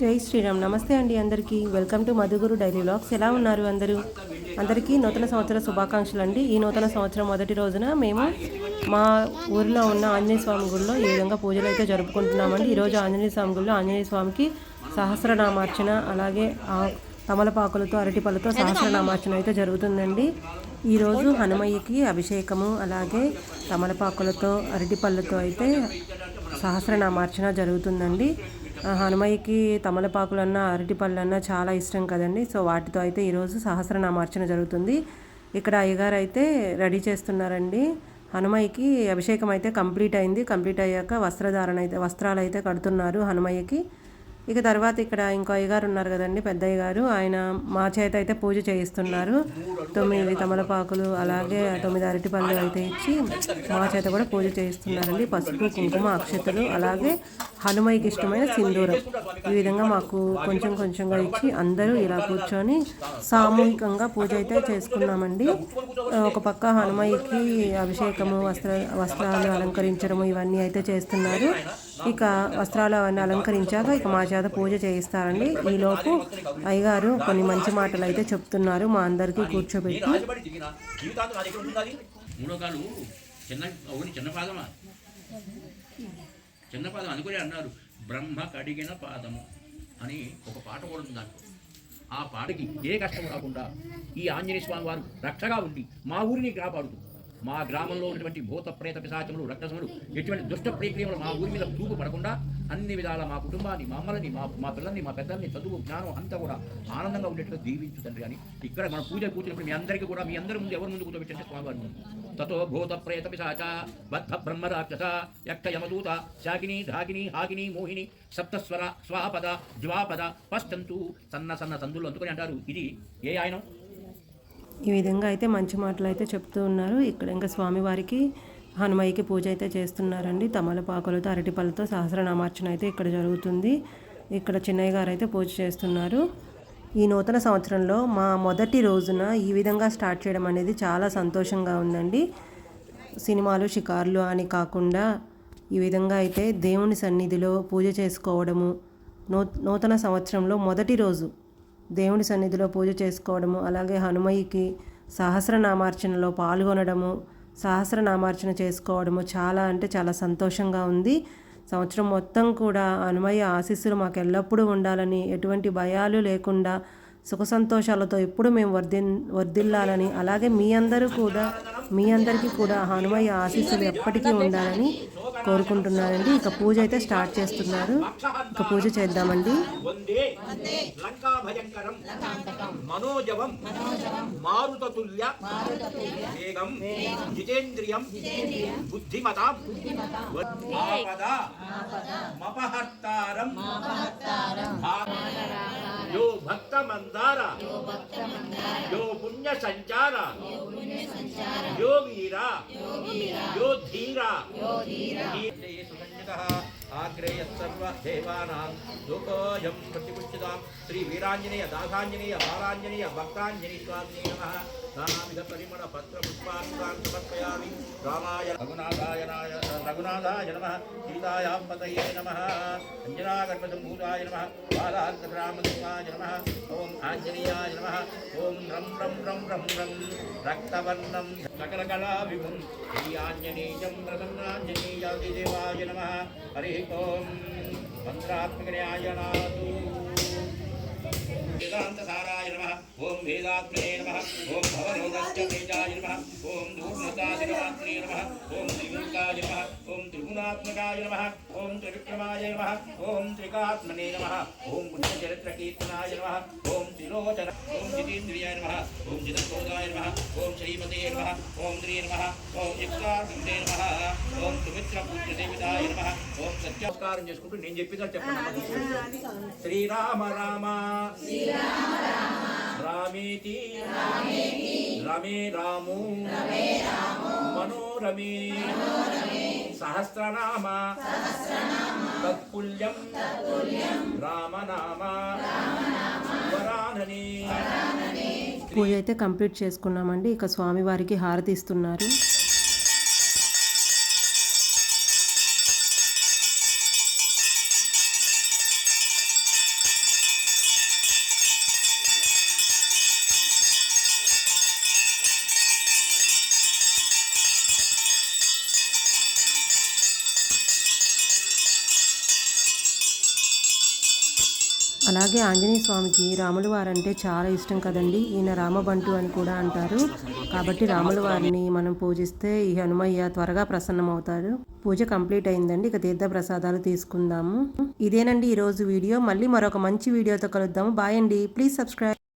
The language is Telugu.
జై శ్రీరామ్. నమస్తే అండి అందరికీ. Welcome to Madhuguru daily vlogs. ఎలా ఉన్నారు అందరూ? అందరికీ నూతన సంవత్సర శుభాకాంక్షలు అండి. ఈ నూతన సంవత్సరం మొదటి రోజున మేము మా ఊరిలో ఉన్న ఆంజనేయ స్వామి గుడిలో ఈ విధంగా పూజలు అయితే జరుపుకుంటున్నామండి. ఈరోజు ఆంజనేయ స్వామి గుడిలో ఆంజనేయ స్వామికి సహస్రనామార్చన అలాగే తమలపాకులతో అరటిపళ్ళతో సహస్రనామార్చన అయితే జరుగుతుందండి. ఈరోజు హనుమయ్యకి అభిషేకము అలాగే తమలపాకులతో అరటిపళ్ళతో అయితే సహస్రనామార్చన జరుగుతుందండి. హనుమయ్యకి తమలపాకులన్నా అరటిపళ్ళన్నా చాలా ఇష్టం కదండి. సో వాటితో అయితే ఈరోజు సహస్రనామార్చన జరుగుతుంది. ఇక్కడ అయ్యగారు అయితే రెడీ చేస్తున్నారండి. హనుమయ్యకి అభిషేకం అయితే కంప్లీట్ అయింది. కంప్లీట్ అయ్యాక వస్త్రధారణ అయితే వస్త్రాలు అయితే కడుతున్నారు హనుమయ్యకి. ఇక తర్వాత ఇక్కడ ఇంకో అయ్యగారు ఉన్నారు కదండి పెద్ద అయ్యగారు ఆయన మా చేత అయితే పూజ చేయిస్తున్నారు. తొమ్మిది తమలపాకులు అలాగే తొమ్మిది అరటిపళ్ళు అయితే ఇచ్చి మా చేత కూడా పూజ చేయిస్తున్నారండి. పసుపు కుంకుమ అక్షతలు అలాగే హనుమయ్యకి ఇష్టమైన సింధూరం. ఈ విధంగా మాకు కొంచెం కొంచెంగా ఇచ్చి అందరూ ఇలా కూర్చొని సామూహికంగా పూజ అయితే చేసుకున్నామండి. ఒక పక్క హనుమయ్యకి అభిషేకము వస్త్ర వస్త్రాలు అలంకరించడము ఇవన్నీ అయితే చేస్తున్నారు. ఇక వస్త్రాలు అవన్నీ అలంకరించాక ఇక మా చేత పూజ చేయిస్తారండి. ఈలోపు అయ్యగారు కొన్ని మంచి మాటలు అయితే చెప్తున్నారు మా అందరికీ కూర్చోబెట్టి. చిన్న చిన్న పాదమా చిన్న పాదం అన్నారు. బ్రహ్మ కడిగిన పాదము అని ఒక పాట కూడా ఉంది దాంట్లో. ఆ పాటకి ఏ కష్టం రాకుండా ఈ ఆంజనేయ స్వామి వారు రక్షగా ఉండి మా ఊరిని కాపాడుతుంది మా గ్రామంలో ఉన్నటువంటి భూత ప్రేత పిశాచములు రక్తసములు ఎటువంటి దుష్ట ప్రక్రియలు మా ఊరి మీద చూపు పడకుండా అన్ని విధాల మా కుటుంబాన్ని మా అమ్మలని మా మా పిల్లల్ని మా పెద్దల్ని చదువు జ్ఞానం అంతా కూడా ఆనందంగా ఉండేట్టుగా దీవించు తండ్రి. అని ఇక్కడ మన పూజ కూర్చున్నప్పుడు మీ అందరికీ కూడా మీ అందరి ముందు ఎవరి ముందు కూర్చోబెట్టండి స్వామివారి ముందు. తతో భూత ప్రేత పిశాచ బద్ధ బ్రహ్మ రాక్షస యక్ష యమదూత శాకిని ఢాకిని హాకిని మోహిని సప్తస్వర స్వాపద జ్వాపద పశ్చంతు సన్న సన్న సందులు అందుకొని అంటారు. ఇది ఏ ఆయనం? ఈ విధంగా అయితే మంచి మాటలు అయితే చెప్తూ ఉన్నారు. ఇక్కడ ఇంకా స్వామివారికి హనుమయ్యకి పూజ అయితే చేస్తున్నారండి. తమలపాకులతో అరటిపళ్ళతో సహస్రనామార్చన అయితే ఇక్కడ జరుగుతుంది. ఇక్కడ చిన్నయ్య గారు అయితే పూజ చేస్తున్నారు. ఈ నూతన సంవత్సరంలో మా మొదటి రోజున ఈ విధంగా స్టార్ట్ చేయడం అనేది చాలా సంతోషంగా ఉందండి. సినిమాలు షికార్లు అని కాకుండా ఈ విధంగా అయితే దేవుని సన్నిధిలో పూజ చేసుకోవడము నూ నూతన సంవత్సరంలో మొదటి రోజు దేవుని సన్నిధిలో పూజ చేసుకోవడము అలాగే హనుమయ్యకి సహస్రనామార్చనలో పాల్గొనడము సహస్రనామార్చన చేసుకోవడము చాలా అంటే చాలా సంతోషంగా ఉంది. సంవత్సరం మొత్తం కూడా హనుమయ్య ఆశీస్సులు మాకు ఎల్లప్పుడూ ఉండాలని ఎటువంటి భయాలు లేకుండా సుఖ సంతోషాలతో ఎప్పుడు మేము వర్ధి వర్ధిల్లాలని అలాగే మీ అందరూ కూడా మీ అందరికీ కూడా హనుమయ్య ఆశీస్సులు ఎప్పటికీ ఉండాలని కోరుకుంటున్నారండి ఇక పూజ అయితే స్టార్ట్ చేస్తున్నారు ఇక పూజ చేద్దామండి మనోజవం మారుతతుల్య వేగం జితేంద్రియం మపహర్తారం యో భక్త మందార యో పుణ్య సంచార యో వీరా యో ధీరా सर्वदेवानां लोकोऽयं प्रतिपुष्यतां श्रीवीराञ्जनेय दासाञ्जनेय बालाञ्जनेय भक्ताञ्जनीस्वामिने नमः। समर्पयामि। रामाय रघुनाथाय नाय रघुनाथाय नमः। सीतायां पतये नमः। अञ्जनागर्भसम्भूताय नमः। बालान्तरामदुष्टाय नमः। ॐ आञ्जनेयाय नमः। ॐ रं रं रं रं रं। रक्तवर्णं सकलकलाविभुं श्री आञ्जनेयं प्रसन्नाञ्जनेयादिदेवाय नमः। हरिः సకలకళా నాదు శ్రీ నమ ఓం మంత్రాత్మకన్యాయనాథు వేదాంతసారాయ నమ ఓం వేదాత్మనే నమ ఓం భవరోధశ్చ తేజాయ నమ ఓం దూర్ణతాదినమాత్రే నమ ఓం త్రిమూర్తాయ నమ ఓం త్రిగుణాత్మకాయ నమ ఓం త్రివిక్రమాయ నమ ఓం త్రికాత్మనే నమ ఓం పుణ్యచరిత్రకీర్తనాయ నమ ఓం త్రిలోచన ఓం జితేంద్రియాయ నమ ఓం జితక్రోధాయ నమ ఓం శ్రీమతే నమ ఓం శ్రీ నమ ఓం యుక్తార్థే నమ ఓం సుమిత్ర దేవితాయ నమ ఓం సత్యకారం చేసుకుంటూ నేను చెప్పేదా చెప్పండి శ్రీరామ రామ. రామేతి. రమే రాము. మనోరమే. సహస్రనామ. తత్పుల్యం. రామనామ. వరాననే. పూజ అయితే కంప్లీట్ చేసుకున్నామండి. ఇక స్వామివారికి హారతి ఇస్తున్నారు. అలాగే ఆంజనేయ స్వామికి రాముల వారంటే చాలా ఇష్టం కదండి. ఈయన రామబంటు అని కూడా అంటారు. కాబట్టి రాముల వారిని మనం పూజిస్తే ఈ హనుమయ్య త్వరగా ప్రసన్నమవుతాడు. పూజ కంప్లీట్ అయిందండి. ఇక తీర్థ ప్రసాదాలు తీసుకుందాము. ఇదేనండి ఈరోజు వీడియో. మళ్ళీ మరొక మంచి వీడియోతో కలుద్దాము. బాయ్ అండి. Please subscribe.